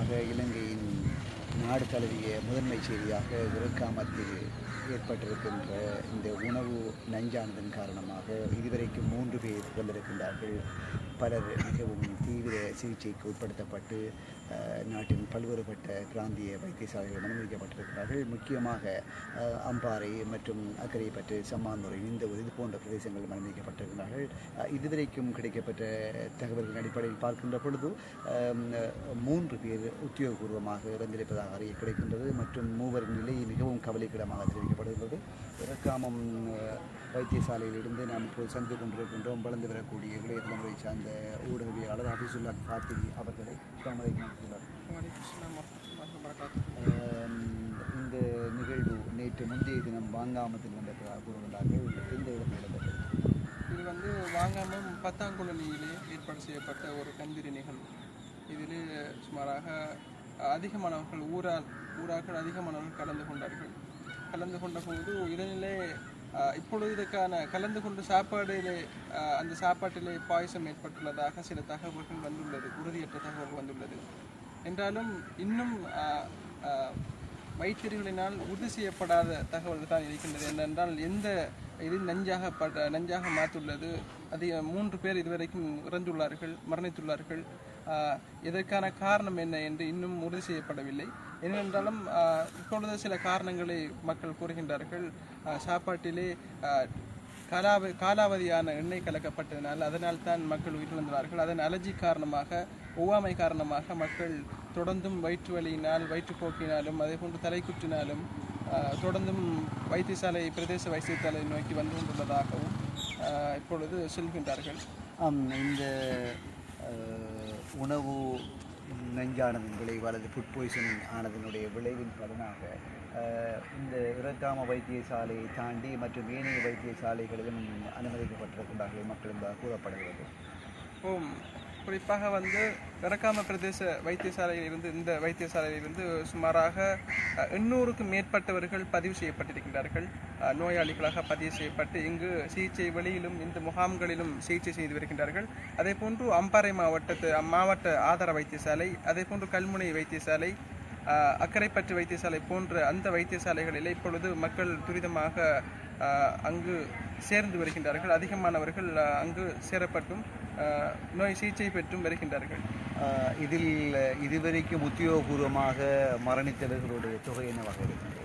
குறிப்பாக இலங்கையின் நாடு தழுவிய முதன்மை செய்தியாக விருக்காமத்தில் ஏற்பட்டிருக்கின்ற இந்த உணவு நஞ்சானதன் காரணமாக இதுவரைக்கும் மூன்று பேர் கொண்டிருக்கின்றார்கள் பலர் மிகவும் தீவிர சிகிச்சைக்கு உட்படுத்தப்பட்டு நாட்டின் பல்வேறுபட்ட பிராந்திய வைத்தியசாலைகள் அனுமதிக்கப்பட்டிருக்கிறார்கள். முக்கியமாக அம்பாறை மற்றும் அக்கரைப்பட்டு சம்மாந்துறை இந்த ஒரு இது போன்ற பிரதேசங்கள் அனுமதிக்கப்பட்டிருக்கிறார்கள். இதுவரைக்கும் கிடைக்கப்பட்ட தகவல்களின் அடிப்படையில் பார்க்கின்ற பொழுது மூன்று பேர் உத்தியோகபூர்வமாக இறந்திருப்பதாக அறிய கிடைக்கின்றது. மற்றும் மூவரின் நிலை மிகவும் கவலைக்கிடமாக தெரிவிக்கப்படுகிறது இறக்காமம் வைத்தியசாலையிலிருந்து நாம் இப்போது சந்தித்து கொண்டிருக்கின்றோம். வளர்ந்து வரக்கூடிய இளைய தலைமுறை சார்ந்த ஊடகவியலாளர் ஹபீசுல்லா காத்திரி அவர்களை இந்த நிகழ்வு நேற்று முந்தைய தினம் வாங்காமத்தில் நடைபெற்ற கூறுகிறார்கள் எந்த இடத்தில் நடைபெற்றது? இது வந்து வாங்காமம் பத்தாங்குழலியிலே ஏற்பாடு செய்யப்பட்ட ஒரு கந்திரி நிகழ்வு. இதில் சுமாராக அதிகமானவர்கள் ஊரார் ஊரார்கள் அதிகமானவர்கள் கலந்து கொண்டார்கள். கலந்து கொண்ட போது இதனிலே இப்பொழுது இதற்கான கலந்து கொண்ட சாப்பாடிலே அந்த சாப்பாட்டிலே பாயசம் ஏற்பட்டுள்ளதாக சில தகவல்கள் வந்துள்ளது உறுதியற்ற தகவல் வந்துள்ளது. என்றாலும் இன்னும் வைத்தியர்களினால் உறுதி செய்யப்படாத தகவல்கள் தான் இருக்கின்றது. என்னென்றால் எந்த இது நஞ்சாக பட நஞ்சாக மாற்றுள்ளது அதிக மூன்று பேர் இதுவரைக்கும் இறந்துள்ளார்கள் மரணித்துள்ளார்கள். இதற்கான காரணம் என்ன என்று இன்னும் உறுதி செய்யப்படவில்லை. ஏனென்றாலும் இப்பொழுது சில காரணங்களை மக்கள் கூறுகின்றார்கள். சாப்பாட்டிலே காலாவ காலாவதியான எண்ணெய் கலக்கப்பட்டதனால் அதனால் தான் மக்கள் உயிரிழந்தார்கள். அதன் அலர்ஜி காரணமாக ஒவ்வாமை காரணமாக மக்கள் தொடர்ந்தும் வயிற்று வலியினால் வயிற்றுப்போக்கினாலும் அதே போன்று தலைக்குற்றினாலும் தொடர்ந்தும் வைத்தியசாலை பிரதேச வைத்தியசாலை நோக்கி வந்து கொண்டுள்ளதாகவும் இப்பொழுது சொல்கின்றார்கள் இந்த உணவு நஞ்சானதன் விளைவு அல்லது ஃபுட் பாய்சனிங் ஆனதனுடைய விளைவின் பலனாக இந்த இறக்காம வைத்தியசாலையை தாண்டி மற்றும் ஏனைய வைத்தியசாலைகளிலும் அனுமதிக்கப்பட்டிருக்கின்றார்கள் மக்கள் என்பதாக கூறப்படுகிறது ஓம் குறிப்பாக வந்து விறக்காம பிரதேச வைத்தியசாலையில் இருந்து இந்த வைத்தியசாலையில் இருந்து சுமாராக எண்ணூறுக்கும் மேற்பட்டவர்கள் பதிவு செய்யப்பட்டிருக்கின்றார்கள். நோயாளிகளாக பதிவு செய்யப்பட்டு இங்கு சிகிச்சை வெளியிலும் இந்த முகாம்களிலும் சிகிச்சை செய்து வருகின்றார்கள். அதே போன்று அம்பாறை மாவட்டத்து மாவட்ட ஆதார வைத்தியசாலை அதே போன்று கல்முனை வைத்தியசாலை அக்கரைப்பற்று வைத்தியசாலை போன்ற அந்த வைத்தியசாலைகளில் இப்பொழுது மக்கள் துரிதமாக அங்கு சேர்ந்து வருகின்றார்கள். அதிகமானவர்கள் அங்கு சேரப்பட்டும். நோய் சிகிச்சை பெற்றும் வருகின்றார்கள். இதில் இதுவரைக்கும் உத்தியோகபூர்வமாக மரணித்தவர்களுடைய தொகை என்னவாக இருக்கிறது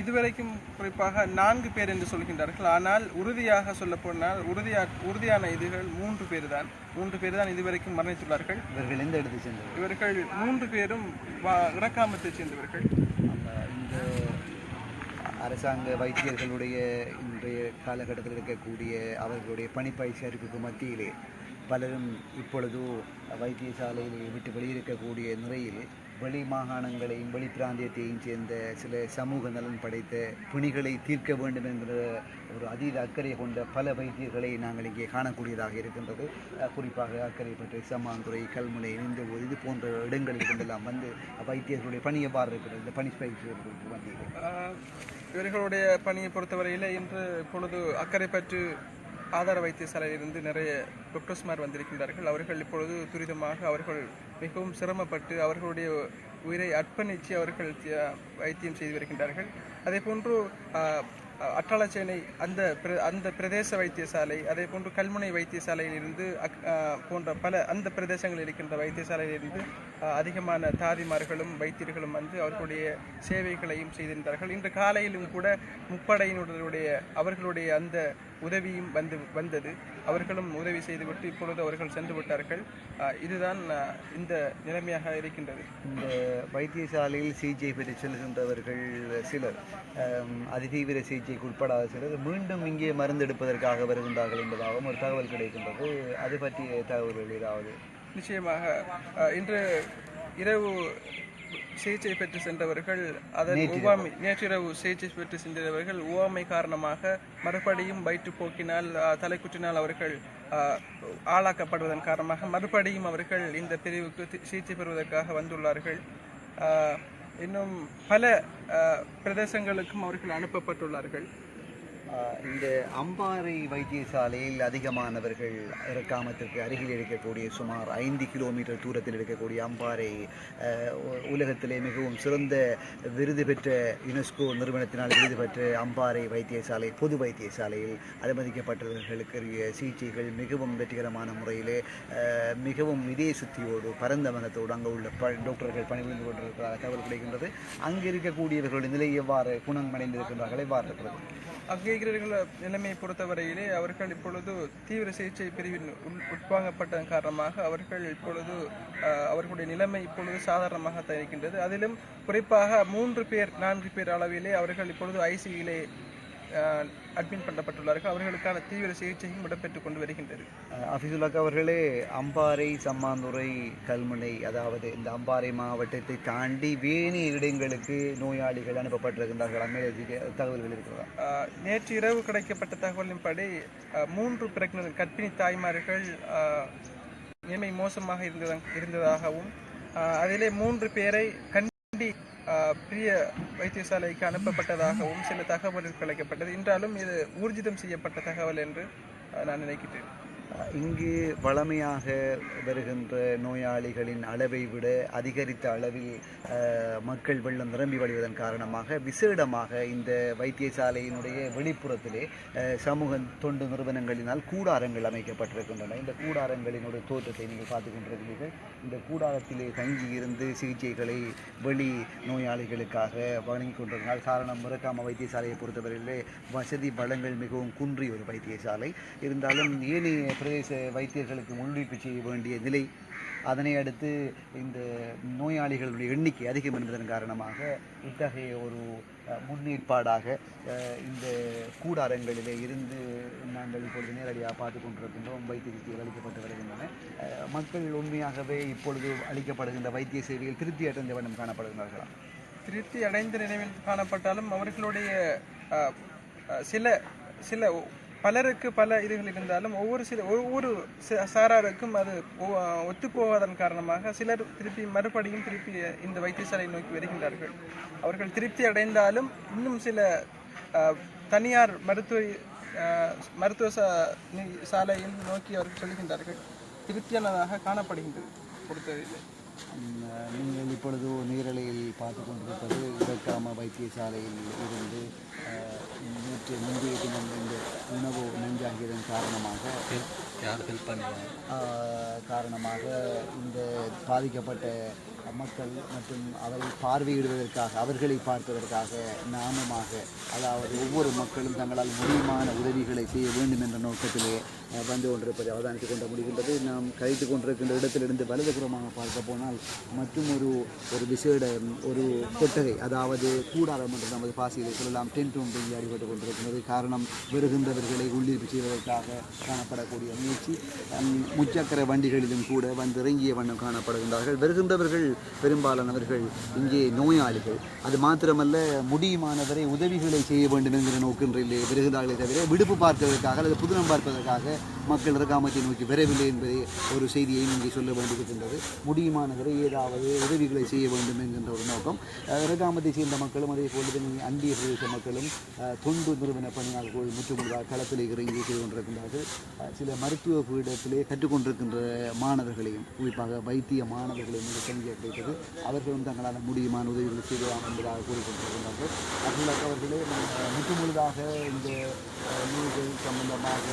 இதுவரைக்கும் குறிப்பாக நான்கு பேர் என்று சொல்கின்றார்கள். ஆனால் உறுதியாக சொல்லப்போனால் உறுதியா உறுதியான இதுகள் மூன்று பேர் தான் மூன்று பேர் தான் இதுவரைக்கும் மரணித்துள்ளார்கள். இவர்கள் எந்த இடத்தை சேர்ந்தவர்கள் இவர்கள் மூன்று பேரும் இறக்காமத்தைச் சேர்ந்தவர்கள் இந்த அரசாங்க வைத்தியர்களுடைய இன்றைய காலகட்டத்தில் இருக்கக்கூடிய அவர்களுடைய பணிப்பயிற்சி அறிவிப்புக்கு மத்தியிலே பலரும் இப்பொழுது வைத்தியசாலையில் விட்டு வெளியிருக்கக்கூடிய நிலையில் வெளி மாகாணங்களையும் வெளி பிராந்தியத்தையும் சேர்ந்த சில சமூக நலன் படைத்த பிணிகளை தீர்க்க வேண்டும் என்ற ஒரு அதீத அக்கறை கொண்ட பல வைத்தியர்களை நாங்கள் இங்கே காணக்கூடியதாக இருக்கின்றது. குறிப்பாக அக்கறை பற்றி சம்மாந்துறை கல்முனை இந்த இது போன்ற இடங்களில் கொண்டெல்லாம் வந்து வைத்தியர்களுடைய பணி எவ்வாறு இருக்கிறது? இந்த பணி பயிற்சிகளுக்கு மத்தியில் இவர்களுடைய பணியை பொறுத்தவரையில் இன்று இப்பொழுது அக்கரைப்பற்று ஆதார வைத்தியசாலையிலிருந்து நிறைய டாக்டர்ஸ்மார் வந்திருக்கின்றார்கள். அவர்கள் இப்பொழுது துரிதமாக அவர்கள் மிகவும் சிரமப்பட்டு அவர்களுடைய உயிரை அர்ப்பணித்து அவர்கள் வைத்தியம் செய்து வருகின்றார்கள். அதே போன்று அட்டாளச்சேனை அந்த பிர- அந்த பிரதேச வைத்தியசாலை அதே போன்று கல்முனை வைத்தியசாலையிலிருந்து அக்- போன்ற பல அந்த பிரதேசங்களில் இருக்கின்ற வைத்தியசாலையிலிருந்து அதிகமான தாதிமார்களும் வைத்தியர்களும் வந்து அவர்களுடைய சேவைகளையும் செய்திருந்தார்கள். இன்று காலையிலும் கூட முப்படையினருடைய அவர்களுடைய அந்த உதவியும் வந்து வந்தது. அவர்களும் உதவி செய்துவிட்டு இப்பொழுது அவர்கள் சென்று விட்டார்கள். இதுதான் இந்த நிலைமையாக இருக்கின்றது. இந்த வைத்தியசாலையில் சிகிச்சை பெற்று செல்கின்றவர்கள் சிலர் அதிதீவிர சிகிச்சைக்கு உட்படாத சிலர் மீண்டும் இங்கே மருந்து எடுப்பதற்காக வருகின்றார்கள் என்பதாகவும் ஒரு தகவல் கிடைக்கின்றது. அது பற்றிய தகவல்கள் ஏதாவது? நிச்சயமாக இன்று இரவு சிகிச்சை பெற்று சென்றவர்கள் அதன் உவாமை நேற்றிரவு சிகிச்சை பெற்று சென்றவர்கள் உவாமை காரணமாக மறுபடியும் வயிற்றுப்போக்கினால் அஹ், தலைக்குற்றினால் அவர்கள் அஹ், ஆளாக்கப்படுவதன் காரணமாக மறுபடியும் அவர்கள் இந்த பிரிவுக்கு சிகிச்சை பெறுவதற்காக வந்துள்ளார்கள். இன்னும் பல பிரதேசங்களுக்கும் அவர்கள் அனுப்பப்பட்டுள்ளார்கள். இந்த அம்பாறை வைத்தியசாலையில் அதிகமானவர்கள் இறக்காமத்திற்கு அருகில் இருக்கக்கூடிய சுமார் ஐந்து கிலோமீட்டர் தூரத்தில் இருக்கக்கூடிய அம்பாறை உலகத்திலே மிகவும் சிறந்த விருது பெற்ற யுனெஸ்கோ நிறுவனத்தினால் விருது பெற்ற அம்பாறை வைத்தியசாலை பொது வைத்தியசாலையில் அனுமதிக்கப்பட்டவர்களுக்குரிய சிகிச்சைகள் மிகவும் வெற்றிகரமான முறையிலே மிகவும் இதே சுத்தியோடு பரந்த மனத்தோடு அங்கே உள்ள ப டாக்டர்கள் பணிபுரிந்து கொண்டிருக்கிறதாக தகவல் கிடைக்கின்றது. அங்கே இருக்கக்கூடியவர்களுடைய நிலை எவ்வாறு குணமடைந்து இருக்கின்றார்கள் எவ்வாறு இருக்கிறது? அங்கே நிலைமையை பொறுத்தவரையிலே அவர்கள் இப்பொழுது தீவிர சிகிச்சை பிரிவில் உள்- உட்வாங்கப்பட்டதன் காரணமாக அவர்கள் இப்பொழுது அஹ், அவர்களுடைய நிலைமை இப்பொழுது சாதாரணமாக இருக்கின்றது. அதிலும் குறிப்பாக மூன்று பேர் நான்கு பேர் அளவிலே அவர்கள் இப்பொழுது ஐசியிலே அட்மிட் பண்ணப்பட்டுள்ளார்கள். அவர்களுக்கான தீவிர சிகிச்சையும் இடம்பெற்றுக் கொண்டு வருகின்றது. அஃபிசுல்லாக் அவர்களே அம்பாறை சம்மாந்துறை கல்முனை அதாவது இந்த அம்பாறை மாவட்டத்தை தாண்டி வேணிய இடங்களுக்கு நோயாளிகள் அனுப்பப்பட்டிருக்கின்றார்கள். மேலே தகவல்கள் இருக்கிறதா? நேற்று இரவு கிடைக்கப்பட்ட தகவலின்படி ஆஹ் மூன்று பிரெக்னன்ட் கர்ப்பிணி தாய்மார்கள் நிலைமை மோசமாக இருந்ததா இருந்ததாகவும் அதிலே மூன்று பேரை ஆஹ் பிரிய வைத்தியசாலைக்கு அனுப்பப்பட்டதாகவும் சில தகவல்கள் கிடைக்கப்பட்டது. என்றாலும் இது ஊர்ஜிதம் செய்யப்பட்ட தகவல் என்று நான் நினைக்கிறேன். இங்கு வளமையாக வருகின்ற நோயாளிகளின் அளவை விட அதிகரித்த அளவில் மக்கள் வெள்ளம் நிரம்பி வழிவதன் காரணமாக விசேடமாக இந்த வைத்தியசாலையினுடைய வெளிப்புறத்திலே சமூக தொண்டு நிறுவனங்களினால் கூடாரங்கள் அமைக்கப்பட்டிருக்கின்றன. இந்த கூடாரங்களினுடைய தோற்றத்தை நீங்கள் பார்த்து கொண்டிருக்கிறீர்கள் இந்த கூடாரத்திலே தங்கி இருந்து சிகிச்சைகளை வெளி நோயாளிகளுக்காக வழங்கி கொண்டிருந்தால் காரணம் முறக்காம வைத்தியசாலையை பொறுத்தவரையிலே வசதி பலங்கள் மிகவும் குன்றிய ஒரு வைத்தியசாலை. இருந்தாலும் ஏனைய பிரதேச வைத்தியர்களுக்கு முன்வைப்பு செய்ய வேண்டிய நிலை அதனை அடுத்து இந்த நோயாளிகளுடைய எண்ணிக்கை அதிகம் என்பதன் காரணமாக இத்தகைய ஒரு முன்னேற்பாடாக இந்த கூடாரங்களிலே இருந்து நாங்கள் இப்பொழுது நேரடியாக பார்த்து கொண்டிருக்கின்றோம். வைத்திய சிகிச்சைகள் அளிக்கப்பட்டு வருகின்றன. மக்கள் உண்மையாகவே இப்பொழுது அளிக்கப்படுகின்ற வைத்திய சேவையில் திருப்தி அடைந்த வண்ணம் காணப்படுகிறார்களா திருப்தி அடைந்த நினைவில் காணப்பட்டாலும் அவர்களுடைய சில சில பலருக்கு பல இதுகள் இருந்தாலும் ஒவ்வொரு சில ஒவ்வொரு ச- சாராருக்கும் அது ஒத்துப்போவதன் காரணமாக சிலர் திருப்பி மறுபடியும் திருப்பி இந்த வைத்தியசாலையை நோக்கி வருகின்றார்கள். அவர்கள் திருப்தி அடைந்தாலும் இன்னும் சில தனியார் மருத்துவ மருத்துவ சா- சாலையில் நோக்கி அவர்கள் செல்கின்றார்கள். திருப்தியானதாக காணப்படுகின்றது பொறுத்தவரையில். நீங்கள் இப்பொழுது நேரலையில் பார்த்து கொண்டிருப்பது இதற்காம வைத்தியசாலையில் இருந்து நேற்று முந்தைய தினம் இந்த உணவு நெஞ்சாகியதன் காரணமாக காரணமாக இந்த பாதிக்கப்பட்ட மக்கள் மற்றும் அவரை பார்வையிடுவதற்காக அவர்களை பார்ப்பதற்காக நாமமாக அதாவது ஒவ்வொரு மக்களும் தங்களால் முடியுமான உதவிகளை செய்ய வேண்டும் என்ற நோக்கத்திலே வந்து கொண்டிருப்பதை அவதானித்துக் கொண்ட முடிகின்றது. நாம் கழித்து கொண்டிருக்கின்ற இடத்திலிருந்து வலதுபுறமாக பார்க்க போனால் மற்றும் ஒரு ஒரு விசேட ஒரு கொட்டகை அதாவது கூடாரம் என்று நமது பாசியிலே சொல்லலாம் டென்ட் ஒன்று அடிபட்டு கொண்டிருக்கிறது. காரணம் வருகின்றவர்களை உள்ளீர்ப்பு செய்வதற்காக காணப்படக்கூடிய முயற்சி. முச்சக்கர வண்டிகளிலும் கூட வந்து இறங்கிய வண்ணம் காணப்படுகின்றார்கள். வருகின்றவர்கள் பெரும்பாலானவர்கள் இங்கே நோயாளிகள். அது மாத்திரமல்ல முடியுமானவரை உதவிகளை செய்ய வேண்டும் என்கிற நோக்கின்றிலே வருகிறார்களே தவிர விடுப்பு பார்ப்பதற்காக அல்லது புதுனம் பார்ப்பதற்காக மக்கள் இறக்காமத்தை நோக்கி வரவில்லை என்பதை ஒரு செய்தியை இங்கே சொல்ல வேண்டியிருக்கின்றது. முடியுமானவரை ஏதாவது உதவிகளை செய்ய வேண்டும் என்கின்ற ஒரு நோக்கம். ரகாமத்தை இறக்காமத்தை சேர்ந்த மக்களும் அதே போல அந்திய பிரதேச மக்களும் தொண்டு நிறுவன பணியாளர்கள் முற்றுமுழுதாக களத்தில் இறங்கி செய்து கொண்டிருக்கின்றார்கள். சில மருத்துவ பீடத்திலே கற்றுக்கொண்டிருக்கின்ற மாணவர்களையும் குறிப்பாக வைத்திய மாணவர்களையும் இங்கு தங்கிய கிடைத்தது. அவர்களும் தங்களால் முடியுமான உதவிகளை செய்யலாம் என்பதாக கூறிக்கொண்டிருக்கின்றார்கள் அப்துல்லாக் அவர்களே முற்று முழுதாக இந்த நூல்கள் சம்பந்தமாக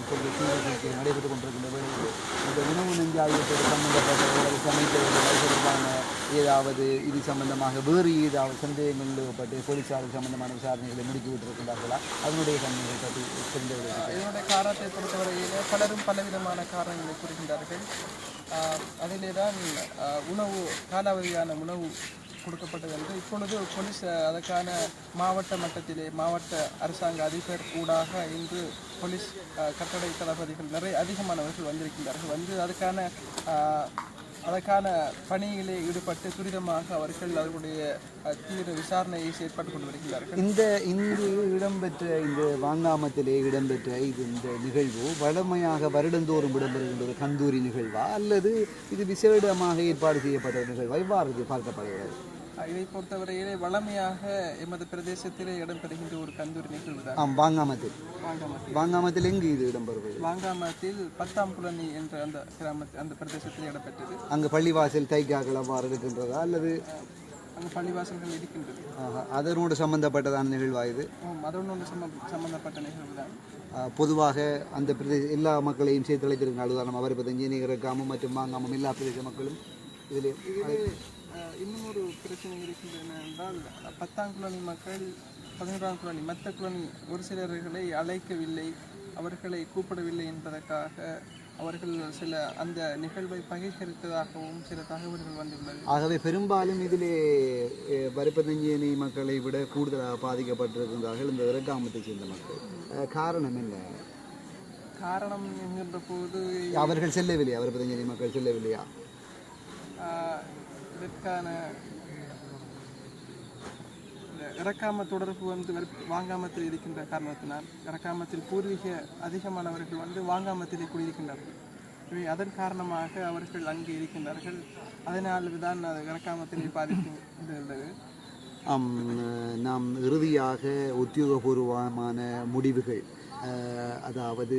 இப்பொழுது தீவிர நடைபெற்றுக் கொண்டிருக்கின்ற வேளையில் இந்த உணவு நெஞ்சாகியத்தோடு சம்பந்தப்பட்ட சமைத்தவர்கள் தொடர்பான ஏதாவது இது சம்பந்தமாக வேறு ஏதாவது சந்தேகங்கள் நிறுவப்பட்டு போலீஸார் சம்பந்தமான விசாரணைகளை முடுக்கி விட்டிருக்கின்றார்களா? அதனுடைய தன்மையை பற்றி தெரிந்தவர்கள் இதனுடைய காரணத்தை பொறுத்தவரையில் பலரும் பலவிதமான காரணங்களை கூறுகின்றார்கள். அதிலே தான் உணவு காலாவதியான உணவு கொடுக்கப்பட்டது என்று இப்பொழுது போலீஸ் அதற்கான மாவட்ட மட்டத்திலே மாவட்ட அரசாங்க அதிபர் ஊடாக இன்று போலீஸ் கட்டடை தளபதிகள் நிறைய அதிகமானவர்கள் வந்திருக்கின்றார்கள். வந்து அதுக்கான அதற்கான பணியிலே ஈடுபட்டு துரிதமாக அவர்கள் அவர்களுடைய தீவிர விசாரணையை செயற்பட்டு கொண்டு வருகிறார்கள் இந்த இங்கு இடம்பெற்ற இந்த வாங்காமத்திலே இடம்பெற்ற இது இந்த நிகழ்வு வழமையாக வருடந்தோறும் இடம்பெறுகின்ற ஒரு கந்தூரி நிகழ்வா? அல்லது இது விசேடமாக ஏற்பாடு செய்யப்பட்ட நிகழ்வா? இவ்வாறு பார்க்கப்படுகிறது? இதை பொறுத்தவரையிலே வளமையாக எமது பிரதேசத்திலே இடம்பெறுகின்ற ஒரு கந்தூரி நிகழ்வு தான் ஆம் வாங்காமத்தில். வாங்காமத்தில். வாங்காமத்தில் எங்கு இது இடம்பெறுவது? வாங்காமத்தில் பத்தாம் குளனி என்ற அந்த கிராமத்தில் அந்த பிரதேசத்தில் இடம்பெற்றது. அங்கு பள்ளிவாசல் தைக்காக்கள் அவ்வாறு இருக்கின்றதா அல்லது? அங்கு பள்ளிவாசல்கள் இருக்கின்றது. ஆஹா, அதனோடு சம்பந்தப்பட்டதான நிகழ்வா இது? சம்ம சம்பந்தப்பட்ட நிகழ்வு தான் பொதுவாக அந்த பிரதேச எல்லா மக்களையும் சேர்த்து அழைத்திருக்காங்க உதாரணம் அவர் பதினஞ்சு நீரக்காமம் மற்றும் வாங்காமம் எல்லா பிரதேச மக்களும் இதில் இன்னும் ஒரு பிரச்சனை இருக்கின்றன என்றால் பத்தாம் குளனி மக்கள் பதினோராம் குளனி மற்ற குளனி ஒரு சிலர்களை அழைக்கவில்லை அவர்களை கூப்பிடவில்லை என்பதற்காக அவர்கள் சில அந்த நிகழ்வை பகிஷ்கரித்ததாகவும் சில தகவல்கள் வந்துள்ளது. ஆகவே பெரும்பாலும் இதிலே அஹ், வருப்பதஞ்சேனி மக்களை விட கூடுதலாக பாதிக்கப்பட்டிருக்கின்றார்கள் இந்த இறக்காமத்தை சேர்ந்த மக்கள். காரணம் என்ன? காரணம் என்கின்ற போது அவர்கள் செல்லவில்லையா? வருப்பதஞ்சேனி மக்கள் செல்லவில்லையா? இதற்கான இறக்காம தொடர்பு வந்து வாங்காமத்தில் இருக்கின்ற காரணத்தினால் இறக்காமத்தில் பூர்வீக அதிகமானவர்கள் வந்து வாங்காமத்திலே குடியிருக்கின்றார்கள். இவை அதன் காரணமாக அவர்கள் அங்கே இருக்கின்றார்கள். அதனால் தான் அது இறக்காமத்திலே பாதிக்கின்றது. நாம் இறுதியாக உத்தியோகபூர்வமான முடிவுகள் அதாவது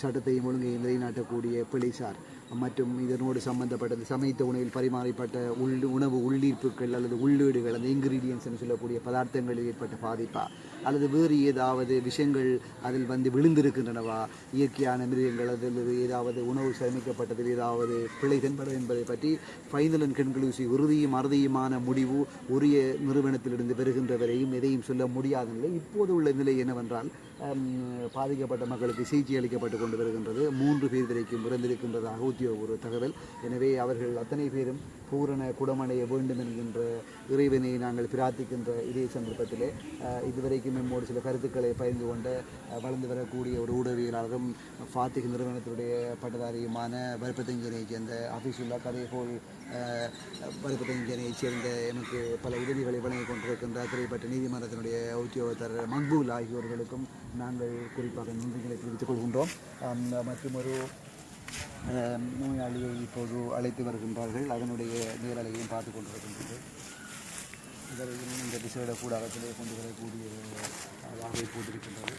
சட்டத்தையும் ஒழுங்கை நிலைநாட்டக்கூடிய போலீசார் மற்றும் இதனோடு சம்பந்தப்பட்டது சமைத்த உணவில் பரிமாறப்பட்ட உள் உணவு உள்ளீர்ப்புகள் அல்லது உள்ளீடுகள் அந்த இன்கிரீடியன்ஸ் சொல்லக்கூடிய பதார்த்தங்களில் ஏற்பட்ட பாதிப்பா? அல்லது வேறு ஏதாவது விஷயங்கள் அதில் வந்து விழுந்திருக்கின்றனவா? இயற்கையான மிருகங்கள் அதில் ஏதாவது உணவு சேமிக்கப்பட்டதில் ஏதாவது பிழை தென்படும் என்பதை பற்றி ஃபைனல் அண்ட் கன்க்ளூசிவ் உறுதியும் அறுதியுமான முடிவு உரிய நிறுவனத்திலிருந்து பெறுகின்றவரையும் எதையும் சொல்ல முடியாத நிலை. இப்போது உள்ள நிலை என்னவென்றால் பாதிக்கப்பட்ட மக்களுக்கு சிகிச்சை அளிக்கப்பட்டு கொண்டு வருகின்றது. மூன்று பேர் வரைக்கும் இறந்திருக்கின்றதாக உத்தியோகபூர்வ தகவல். எனவே அவர்கள் அத்தனை பேரும் பூரண குடமடைய வேண்டும் என்கின்ற இறைவனை நாங்கள் பிரார்த்திக்கின்ற இதே சந்தர்ப்பத்திலே இதுவரைக்கும் நம்மோடு சில கருத்துக்களை பகிர்ந்து கொண்ட வளர்ந்து வரக்கூடிய ஒரு ஊடகவியலாளரும் ஃபாத்திக் நிறுவனத்தினுடைய பட்டதாரியுமான வருப்பத்தஞ்சனையைச் சேர்ந்த அபீஷுல்லாஹ் கதை போல் வலுப்பட்டஞ்சனையைச் சேர்ந்த எனக்கு பல உதவிகளை வழங்கிக் கொண்டிருக்கின்ற திரைப்பட்ட நீதிமன்றத்தினுடைய உத்தியோகத்தர் மக்பூல் ஆகியோர்களுக்கும் நாங்கள் குறிப்பாக நன்றிகளை தெரிவித்துக் கொள்கின்றோம். மற்றும் ஒரு நோயாளியை இப்போது அழைத்து வருகின்றார்கள். அதனுடைய நேரலையும் பார்த்து கொண்டிருக்கின்றது. இவரை இந்த விசேட கூடாரத்திலே கொண்டு வரக்கூடிய வாகை போட்டிருக்கின்றது.